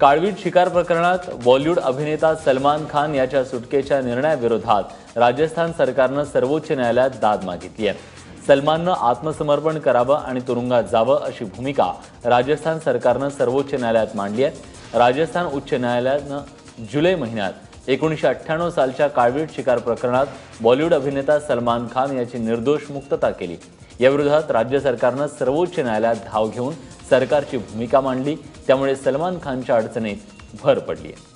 काळवीट शिकार प्रकरणात बॉलिवूड अभिनेता सलमान खान याच्या सुटकेच्या निर्णयाविरोधात राजस्थान सरकारनं सर्वोच्च न्यायालयात दाद मागितली आहे सलमाननं आत्मसमर्पण करावं आणि तुरुंगात जावं अशी भूमिका राजस्थान सरकारनं सर्वोच्च न्यायालयात मांडली आहे राजस्थान उच्च न्यायालयानं जुलै महिन्यात एकोणीसशे अठ्ठ्याण्णव सालच्या काळवीट शिकार प्रकरणात बॉलिवूड अभिनेता सलमान खान याची निर्दोष मुक्तता केली. याविरोधात राज्य सरकारनं सर्वोच्च न्यायालयात धाव घेऊन सरकारची भूमिका मांडली त्यामुळे सलमान खानच्या अडचणीत भर पडली आहे.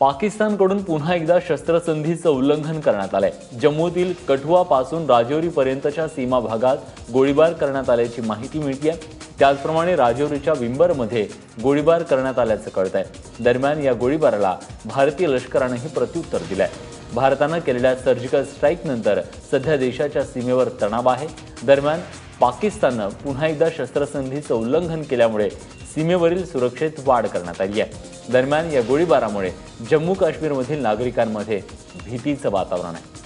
पाकिस्तानकडून पुन्हा एकदा शस्त्रसंधीचं उल्लंघन करण्यात आलंय. जम्मूतील कठुआपासून राजौरीपर्यंतच्या सीमा भागात गोळीबार करण्यात आल्याची माहिती मिळते त्याचप्रमाणे राजौरीच्या विंबरमध्ये गोळीबार करण्यात आल्याचं कळत आहे दरम्यान या गोळीबाराला भारतीय लष्करानंही प्रत्युत्तर दिलंय. भारतानं केलेल्या सर्जिकल स्ट्राईकनंतर सध्या देशाच्या सीमेवर तणाव आहे. दरम्यान पाकिस्ताननं पुन्हा एकदा शस्त्रसंधीचं उल्लंघन केल्यामुळे सीमेवरील सुरक्षेत वाढ करण्यात आली आहे. दरम्यान या गोळीबारामुळे जम्मू काश्मीरमधील नागरिकांमध्ये भीतीचं वातावरण आहे.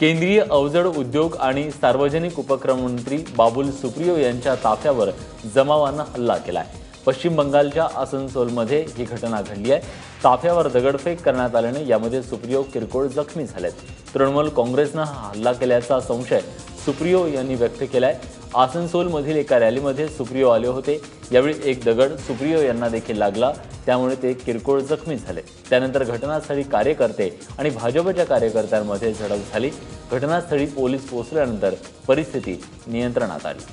केंद्रीय अवजड उद्योग आणि सार्वजनिक उपक्रम मंत्री बाबुल सुप्रियो यांच्या ताफ्यावर जमावानं हल्ला केला आहे पश्चिम बंगालच्या आसनसोलमध्ये ही घटना घडली आहे. ताफ्यावर दगडफेक करण्यात आल्याने यामध्ये सुप्रियो किरकोळ जखमी झाल्यात तृणमूल काँग्रेसनं हा हल्ला केल्याचा संशय सुप्रियो यांनी व्यक्त केला आहे आसनसोलमधील एका रॅलीमध्ये सुप्रियो आले होते. यावेळी एक दगड सुप्रियो यांना देखील लागला. त्यामुळे ते किरकोळ जखमी झाले. त्यानंतर घटनास्थळी कार्यकर्ते आणि भाजपच्या कार्यकर्त्यांमध्ये झडप झाली. घटनास्थळी पोलीस पोहोचल्यानंतर परिस्थिती नियंत्रणात आली.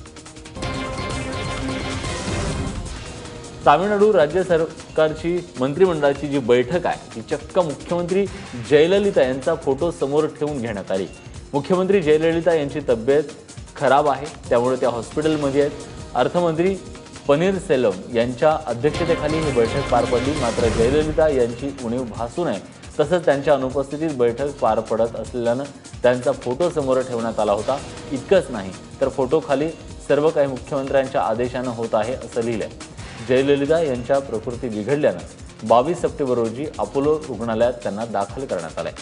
तामिळनाडू राज्य सरकारची मंत्रिमंडळाची जी बैठक आहे ती चक्क मुख्यमंत्री जयललिता यांचा फोटो समोर ठेवून घेण्यात आली. मुख्यमंत्री जयललिता यांची तब्येत खराब आहे. त्यामुळे त्या हॉस्पिटलमध्ये आहेत. अर्थमंत्री पनीर सेलम यांच्या अध्यक्षतेखाली ही बैठक पार पडली. मात्र जयललिता यांची उणीव भासू नये. तसंच त्यांच्या अनुपस्थितीत बैठक पार पडत असल्यानं त्यांचा फोटो समोर ठेवण्यात आला होता. इतकंच नाही तर फोटोखाली सर्व काही मुख्यमंत्र्यांच्या आदेशानं होत आहे असं लिहिलंय. जयललिता यांच्या प्रकृती बिघडल्यानं बावीस सप्टेंबर रोजी अपोलो रुग्णालयात त्यांना दाखल करण्यात आलंय.